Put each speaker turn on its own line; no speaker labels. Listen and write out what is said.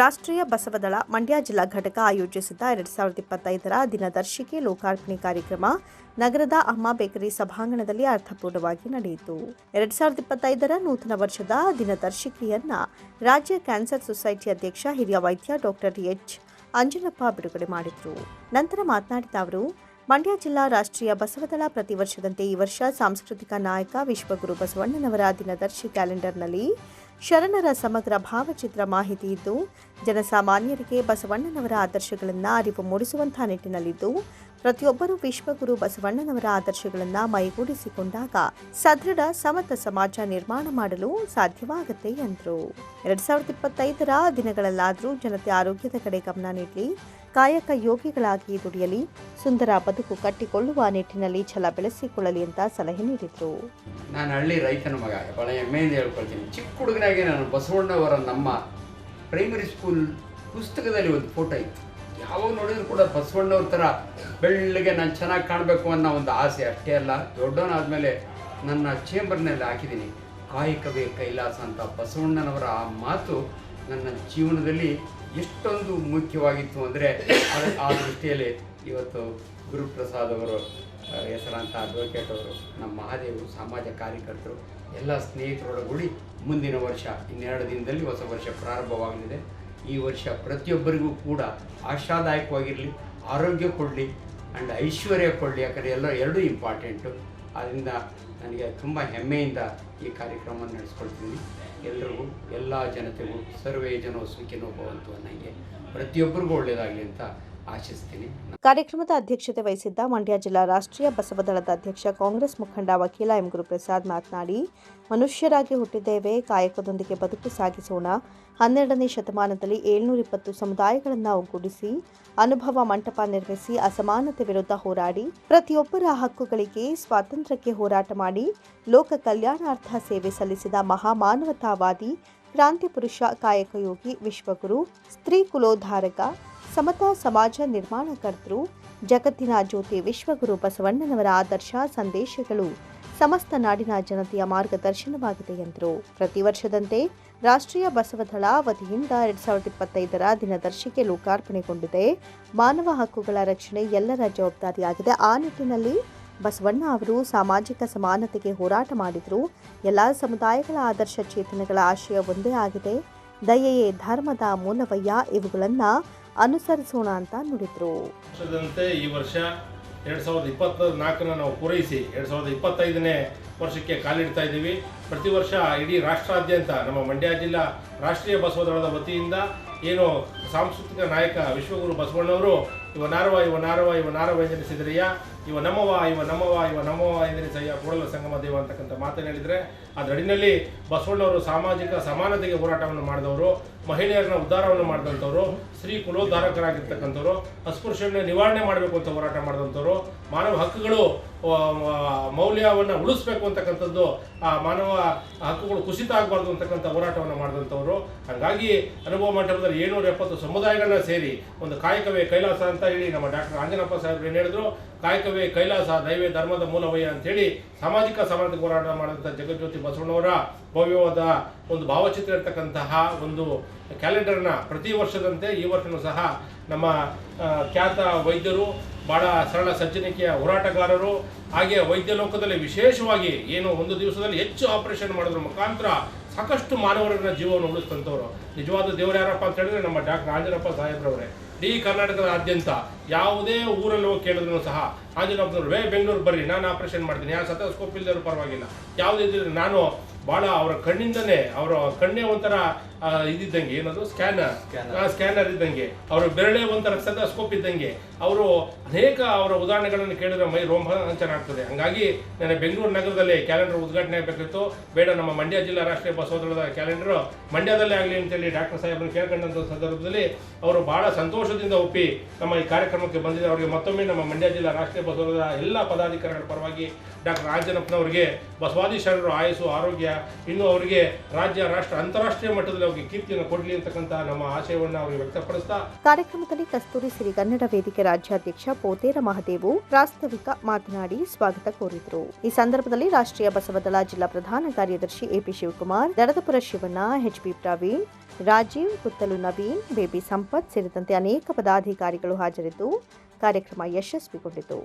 ರಾಷ್ಟ್ರೀಯ ಬಸವದಳ ಮಂಡ್ಯ ಜಿಲ್ಲಾ ಘಟಕ ಆಯೋಜಿಸಿದ್ದ ಎರಡು ಸಾವಿರದ ಇಪ್ಪತ್ತೈದರ ದಿನದರ್ಶಿಕೆ ಲೋಕಾರ್ಪಣೆ ಕಾರ್ಯಕ್ರಮ ನಗರದ ಅಮ್ಮ ಬೇಕರಿ ಸಭಾಂಗಣದಲ್ಲಿ ಅರ್ಥಪೂರ್ಣವಾಗಿ ನಡೆಯಿತು. ಎರಡ್ ಸಾವಿರದ ಇಪ್ಪತ್ತೈದರ ನೂತನ ವರ್ಷದ ದಿನದರ್ಶಿಕೆಯನ್ನ ರಾಜ್ಯ ಕ್ಯಾನ್ಸರ್ ಸೊಸೈಟಿ ಅಧ್ಯಕ್ಷ ಹಿರಿಯ ವೈದ್ಯ ಡಾಕ್ಟರ್ ಎಚ್. ಅಂಜನಪ್ಪ ಬಿಡುಗಡೆ ಮಾಡಿದರು. ನಂತರ ಮಾತನಾಡಿದ ಅವರು, ಮಂಡ್ಯ ಜಿಲ್ಲಾ ರಾಷ್ಟ್ರೀಯ ಬಸವದಳ ಪ್ರತಿ ವರ್ಷದಂತೆ ಈ ವರ್ಷ ಸಾಂಸ್ಕೃತಿಕ ನಾಯಕ ವಿಶ್ವಗುರು ಬಸವಣ್ಣನವರ ದಿನದರ್ಶಿ ಕ್ಯಾಲೆಂಡರ್ನಲ್ಲಿ ಶರಣರ ಸಮಗ್ರ ಭಾವಚಿತ್ರ ಮಾಹಿತಿ ಇದ್ದು ಜನಸಾಮಾನ್ಯರಿಗೆ ಬಸವಣ್ಣನವರ ಆದರ್ಶಗಳನ್ನು ಅರಿವು ಮೂಡಿಸುವಂತಹ ನಿಟ್ಟಿನಲ್ಲಿದ್ದು ಪ್ರತಿಯೊಬ್ಬರೂ ವಿಶ್ವಗುರು ಬಸವಣ್ಣನವರ ಆದರ್ಶಗಳನ್ನು ಮೈಗೂಡಿಸಿಕೊಂಡಾಗ ಸದೃಢ ಸಮತ ಸಮಾಜ ನಿರ್ಮಾಣ ಮಾಡಲು ಸಾಧ್ಯವಾಗುತ್ತೆ ಎಂದರು ಎರಡ್ ಸಾವಿರದ ಇಪ್ಪತ್ತೈದರ ದಿನಗಳಲ್ಲಾದರೂ ಜನತೆ ಆರೋಗ್ಯದ ಕಡೆ ಗಮನ ನೀಡಲಿ, ಕಾಯಕ ಯೋಗಿಗಳಾಗಿ ದುಡಿಯಲಿ, ಸುಂದರ ಬದುಕು ಕಟ್ಟಿಕೊಳ್ಳುವ ನಿಟ್ಟಿನಲ್ಲಿ ಛಲ ಬೆಳೆಸಿಕೊಳ್ಳಲಿ ಅಂತ ಸಲಹೆ ನೀಡಿದರು.
ನಾನು ಹಳ್ಳಿ ರೈತನ ಮಗ ಭಾಳ ಹೆಮ್ಮೆಯಿಂದ ಹೇಳ್ಕೊಳ್ತೀನಿ. ಚಿಕ್ಕ ಹುಡುಗನಾಗಿ ನಾನು ಬಸವಣ್ಣವರ ನಮ್ಮ ಪ್ರೈಮರಿ ಸ್ಕೂಲ್ ಪುಸ್ತಕದಲ್ಲಿ ಒಂದು ಫೋಟೋ ಇತ್ತು. ಯಾವಾಗ ನೋಡಿದ್ರು ಕೂಡ ಬಸವಣ್ಣವ್ರ ಥರ ಬೆಳ್ಳಿಗೆ ನಾನು ಚೆನ್ನಾಗಿ ಕಾಣಬೇಕು ಅನ್ನೋ ಒಂದು ಆಸೆ ಅಷ್ಟೇ ಅಲ್ಲ. ದೊಡ್ಡವನಾದಮೇಲೆ ನನ್ನ ಚೇಂಬರ್ನಲ್ಲಿ ಹಾಕಿದ್ದೀನಿ ಕಾಯಕವೇ ಕೈಲಾಸ ಅಂತ ಬಸವಣ್ಣನವರ ಆ ಮಾತು ನನ್ನ ಜೀವನದಲ್ಲಿ ಎಷ್ಟೊಂದು ಮುಖ್ಯವಾಗಿತ್ತು ಅಂದರೆ ಆ ದೃಷ್ಟಿಯಲ್ಲಿ ಇವತ್ತು ಗುರುಪ್ರಸಾದ್ ಅವರು ಹೆಸರಾಂತ ಅಡ್ವೊಕೇಟ್ ಅವರು, ನಮ್ಮ ಮಹಾದೇವರು, ಸಮಾಜ ಕಾರ್ಯಕರ್ತರು, ಎಲ್ಲ ಸ್ನೇಹಿತರೊಳಗೂಡಿ ಮುಂದಿನ ವರ್ಷ, ಇನ್ನೆರಡು ದಿನದಲ್ಲಿ ಹೊಸ ವರ್ಷ ಪ್ರಾರಂಭವಾಗಲಿದೆ. ಈ ವರ್ಷ ಪ್ರತಿಯೊಬ್ಬರಿಗೂ ಕೂಡ ಆಶಾದಾಯಕವಾಗಿರಲಿ, ಆರೋಗ್ಯ ಕೊಡಲಿ ಆ್ಯಂಡ್ ಐಶ್ವರ್ಯ ಕೊಡಲಿ. ಯಾಕಂದರೆ ಎಲ್ಲ ಎರಡೂ ಇಂಪಾರ್ಟೆಂಟು ಆದ್ದರಿಂದ ನನಗೆ ತುಂಬ ಹೆಮ್ಮೆಯಿಂದ ಈ ಕಾರ್ಯಕ್ರಮವನ್ನು ನಡೆಸ್ಕೊಳ್ತೀನಿ. ಎಲ್ರಿಗೂ, ಎಲ್ಲ ಜನತೆಗೂ, ಸರ್ವೇ ಜನೋ ಸುಖಿನೋ ಭವಂತು ನನಗೆ ಪ್ರತಿಯೊಬ್ಬರಿಗೂ ಒಳ್ಳೆಯದಾಗಲಿ ಅಂತ ಆಶಿಸ್ತೀನಿ.
ಕಾರ್ಯಕ್ರಮದ ಅಧ್ಯಕ್ಷತೆ ವಹಿಸಿದ್ದ ಮಂಡ್ಯ ಜಿಲ್ಲಾ ರಾಷ್ಟ್ರೀಯ ಬಸವದಳದ ಅಧ್ಯಕ್ಷ, ಕಾಂಗ್ರೆಸ್ ಮುಖಂಡ ವಕೀಲ ಎಂ ಗುರುಪ್ರಸಾದ್ ಮಾತನಾಡಿ, ಮನುಷ್ಯರಾಗಿ ಹುಟ್ಟಿದ್ದೇವೆ, ಕಾಯಕದೊಂದಿಗೆ ಬದುಕು ಸಾಗಿಸೋಣ. ಹನ್ನೆರಡನೇ ಶತಮಾನದಲ್ಲಿ ಏಳ್ನೂರ ಇಪ್ಪತ್ತು ಸಮುದಾಯಗಳನ್ನು ಒಗ್ಗೂಡಿಸಿ, ಅನುಭವ ಮಂಟಪ ನಿರ್ಮಿಸಿ ಅಸಮಾನತೆ ವಿರುದ್ಧ ಹೋರಾಡಿ, ಪ್ರತಿಯೊಬ್ಬರ ಹಕ್ಕುಗಳಿಗೆ ಸ್ವಾತಂತ್ರ್ಯಕ್ಕೆ ಹೋರಾಟ ಮಾಡಿ. ಲೋಕ ಕಲ್ಯಾಣಾರ್ಥ ಸೇವೆ ಸಲ್ಲಿಸಿದ ಮಹಾಮಾನವತಾವಾದಿ, ಕ್ರಾಂತಿ ಪುರುಷ ಕಾಯಕಯೋಗಿ ವಿಶ್ವಗುರು, ಸ್ತ್ರೀ ಕುಲೋದ್ಧಾರಕ, ಸಮತಾ ಸಮಾಜ ನಿರ್ಮಾಣಕರ್ತೃ ಜಗತ್ತಿನ ಜ್ಯೋತಿ ವಿಶ್ವಗುರು ಬಸವಣ್ಣನವರ ಆದರ್ಶ ಸಂದೇಶಗಳು ಸಮಸ್ತ ನಾಡಿನ ಜನತೆಯ ಮಾರ್ಗದರ್ಶನವಾಗಿದೆ ಎಂದರು. ಪ್ರತಿ ವರ್ಷದಂತೆ ರಾಷ್ಟ್ರೀಯ ಬಸವದಳ ವತಿಯಿಂದ ಎರಡ್ ಸಾವಿರದ ಇಪ್ಪತ್ತೈದರ ದಿನದರ್ಶಿಕೆ ಲೋಕಾರ್ಪಣೆಗೊಂಡಿದೆ. ಮಾನವ ಹಕ್ಕುಗಳ ರಕ್ಷಣೆ ಎಲ್ಲರ ಜವಾಬ್ದಾರಿಯಾಗಿದೆ. ಆ ನಿಟ್ಟಿನಲ್ಲಿ ಬಸವಣ್ಣ ಅವರು ಸಾಮಾಜಿಕ ಸಮಾನತೆಗೆ ಹೋರಾಟ ಮಾಡಿದರು. ಎಲ್ಲ ಸಮುದಾಯಗಳ ಆದರ್ಶ ಚೇತನಗಳ ಆಶಯ ಒಂದೇ ಆಗಿದೆ. ದಯೆಯೇ ಧರ್ಮದ ಮೂಲವಯ್ಯ, ಇವುಗಳನ್ನು ಅನುಸರಿಸೋಣ ಅಂತ ನುಡಿದರು.
ಈ ವರ್ಷ ಎರಡು ಸಾವಿರದ ಇಪ್ಪತ್ತ ನಾವು ಪೂರೈಸಿ ಎರಡು ಸಾವಿರದ ಇಪ್ಪತ್ತೈದನೇ ವರ್ಷಕ್ಕೆ ಕಾಲಿಡ್ತಾ ಇದ್ದೀವಿ. ಪ್ರತಿ ವರ್ಷ ಇಡೀ ರಾಷ್ಟ್ರಾದ್ಯಂತ, ನಮ್ಮ ಮಂಡ್ಯ ಜಿಲ್ಲಾ ರಾಷ್ಟ್ರೀಯ ಬಸವದಳದ ವತಿಯಿಂದ ಏನು ಸಾಂಸ್ಕೃತಿಕ ನಾಯಕ ವಿಶ್ವಗುರು ಬಸವಣ್ಣವರು ಇವ ನಾರವ ಇವ ನಾರವ ಇವ ನಾರವ ಎಂದೆನಿಸಿದರಯ್ಯ ಇವ ನಮ್ಮವ ಇವ ನಮ್ಮವ ಇವ ನಮ್ಮವ ಸಯ್ಯ ಕೂಡಲ ಸಂಗಮ ದೇವ ಅಂತಕ್ಕಂಥ ಮಾತನ್ನು ಹೇಳಿದರೆ ಅದರಡಿನಲ್ಲಿ ಬಸವಣ್ಣವರು ಸಾಮಾಜಿಕ ಸಮಾನತೆಗೆ ಹೋರಾಟವನ್ನು ಮಾಡಿದವರು. ಮಹಿಳೆಯರನ್ನ ಉದ್ಧಾರವನ್ನು ಮಾಡಿದಂಥವ್ರು, ಸ್ತ್ರೀ ಕುಲೋದ್ಧಾರಕರಾಗಿರ್ತಕ್ಕಂಥವ್ರು ಅಸ್ಪೃಶ್ಯನ ನಿವಾರಣೆ ಮಾಡಬೇಕು ಅಂತ ಹೋರಾಟ ಮಾಡಿದಂಥವ್ರು, ಮಾನವ ಹಕ್ಕುಗಳು ಮೌಲ್ಯವನ್ನು ಉಳಿಸ್ಬೇಕು ಅಂತಕ್ಕಂಥದ್ದು, ಆ, ಮಾನವ ಹಕ್ಕುಗಳು ಕುಸಿತ ಆಗಬಾರ್ದು ಅಂತಕ್ಕಂಥ ಹೋರಾಟವನ್ನು ಮಾಡಿದಂಥವ್ರು. ಹಾಗಾಗಿ ಅನುಭವ ಮಂಟಪದಲ್ಲಿ ಏಳ್ನೂರ ಎಪ್ಪತ್ತು ಸಮುದಾಯಗಳನ್ನ ಸೇರಿ ಒಂದು ಕಾಯಕವೇ ಕೈಲಾಸ ಅಂತ ಹೇಳಿ ನಮ್ಮ ಡಾಕ್ಟರ್ ಆಂಜನಪ್ಪ ಸಾಹೇಬ್ರು ಏನು ಹೇಳಿದ್ರು. ಕಾಯಕವೇ ಕೈಲಾಸ, ದೈವೇ ಧರ್ಮದ ಮೂಲವಯ್ಯ ಅಂತೇಳಿ ಸಾಮಾಜಿಕ ಸಮಾನತೆ ಹೋರಾಟ ಮಾಡಿದಂಥ ಜಗಜ್ಯೋತಿ ಬಸವಣ್ಣವರ ಭವ್ಯವಾದ ಒಂದು ಭಾವಚಿತ್ರ ಇರ್ತಕ್ಕಂತಹ ಒಂದು ಕ್ಯಾಲೆಂಡರ್ನ ಪ್ರತಿ ವರ್ಷದಂತೆ ಈ ವರ್ಷನೂ ಸಹ ನಮ್ಮ ಖ್ಯಾತ ವೈದ್ಯರು, ಬಹಳ ಸರಳ ಸಜ್ಜನಿಕೆಯ ಹೋರಾಟಗಾರರು, ಹಾಗೆ ವೈದ್ಯ ಲೋಕದಲ್ಲಿ ವಿಶೇಷವಾಗಿ ಏನು ಒಂದು ದಿವಸದಲ್ಲಿ ಹೆಚ್ಚು ಆಪರೇಷನ್ ಮಾಡಿದ್ರ ಮುಖಾಂತರ ಸಾಕಷ್ಟು ಮಾನವರನ್ನ ಜೀವವನ್ನು ಉಳಿಸ್ತಂಥವ್ರು ನಿಜವಾದ ದೇವರ ಯಾರಪ್ಪ ಅಂತ ಹೇಳಿದ್ರೆ ನಮ್ಮ ಡಾಕ್ಟರ್ ಆಂಜನಪ್ಪ ಸಾಹೇಬ್ರವರೇ. ಇಡೀ ಕರ್ನಾಟಕದಾದ್ಯಂತ ಯಾವುದೇ ಊರಲ್ಲಿ ಹೋಗಿ ಕೇಳಿದ್ರು ಸಹ ಆಂಜನಪ್ಪನವ್ರು ವೇ ಬೆಂಗಳೂರು ಬರ್ರಿ ನಾನು ಆಪರೇಷನ್ ಮಾಡ್ತೀನಿ. ಯಾರು ಸತಸ್ಕೋಪ್ ಇಲ್ದರು ಪರವಾಗಿಲ್ಲ. ಯಾವುದೇ ಇದ್ದಿದ್ರೆ ನಾನು ಭಾಳ ಅವರ ಕಣ್ಣಿಂದನೇ ಅವರ ಕಣ್ಣೇ ಒಂಥರ ಇದ್ದಂಗೆ ಇದಿದ್ದಂಗೆ. ಏನದು? ಸ್ಕ್ಯಾನರ್ ಸ್ಕ್ಯಾನರ್ ಇದ್ದಂಗೆ. ಅವರ ಬೆರಳೆ ಒಂಥರ ಸತಸ್ಕೋಪ್ ಇದ್ದಂಗೆ. ಅವರು ಅನೇಕ ಅವರ ಉದಾಹರಣೆಗಳನ್ನು ಕೇಳಿದ್ರೆ ಮೈ ರೋಮಾಂಚನ ಆಗ್ತದೆ. ಹಂಗಾಗಿ ನಾನು ಬೆಂಗಳೂರು ನಗರದಲ್ಲಿ ಕ್ಯಾಲೆಂಡರ್ ಉದ್ಘಾಟನೆ ಆಗಬೇಕಿತ್ತು. ಬೇಡ ನಮ್ಮ ಮಂಡ್ಯ ಜಿಲ್ಲಾ ರಾಷ್ಟ್ರೀಯ ಬಸವದಳದ ಕ್ಯಾಲೆಂಡರ್ ಮಂಡ್ಯದಲ್ಲೇ ಆಗಲಿ ಅಂತೇಳಿ ಡಾಕ್ಟರ್ ಸಾಹೇಬ್ರು ಕೇಳ್ಕೊಂಡಂಥ ಸಂದರ್ಭದಲ್ಲಿ ಅವರು ಬಹಳ ಸಂತೋಷದಿಂದ ಒಪ್ಪಿ ನಮ್ಮ ಈ ಕಾರ್ಯಕ್ರಮಕ್ಕೆ ಬಂದಿದೆ. ಅವರಿಗೆ ಮತ್ತೊಮ್ಮೆ ನಮ್ಮ ಮಂಡ್ಯ ಜಿಲ್ಲಾ ರಾಷ್ಟ್ರೀಯ ಬಸವರದ ಎಲ್ಲ ಪದಾಧಿಕಾರಿಗಳ ಪರವಾಗಿ ಡಾಕ್ಟರ್ ರಾಜನಪ್ಪನವರಿಗೆ ಬಸವಾದಿ ಶರಣರು ಆಯಸ್ಸು, ಆರೋಗ್ಯ, ಇನ್ನು ಅವರಿಗೆ ರಾಜ್ಯ, ರಾಷ್ಟ್ರ, ಅಂತಾರಾಷ್ಟ್ರೀಯ ಮಟ್ಟದಲ್ಲಿ ಅವರಿಗೆ ಕೀರ್ತಿಯನ್ನು ಕೊಡಲಿ ಅಂತಕ್ಕಂಥ ನಮ್ಮ ಆಶಯವನ್ನು ಅವರಿಗೆ ವ್ಯಕ್ತಪಡಿಸ್ತಾ
ಕಾರ್ಯಕ್ರಮದಲ್ಲಿ ಕಸ್ತೂರಿ ಸಿರಿಗನ್ನಡ ವೇದಿಕೆ ರಾಜ್ಯಾಧ್ಯಕ್ಷ ಪೋತೇರ ಮಹದೇವು ಪ್ರಾಸ್ತಾವಿಕ ಮಾತನಾಡಿ ಸ್ವಾಗತ ಕೋರಿದರು. ಈ ಸಂದರ್ಭದಲ್ಲಿ ರಾಷ್ಟ್ರೀಯ ಬಸವದಳ ಜಿಲ್ಲಾ ಪ್ರಧಾನ ಕಾರ್ಯದರ್ಶಿ A P Shivakumar, Dadadapura Shivanna H P Praveen Rajeev Kuttalu Naveen Baby Sampath ಸೇರಿದಂತೆ ಅನೇಕ ಪದಾಧಿಕಾರಿಗಳು ಹಾಜರಿದ್ದು ಕಾರ್ಯಕ್ರಮ ಯಶಸ್ವಿಗೊಂಡಿತು.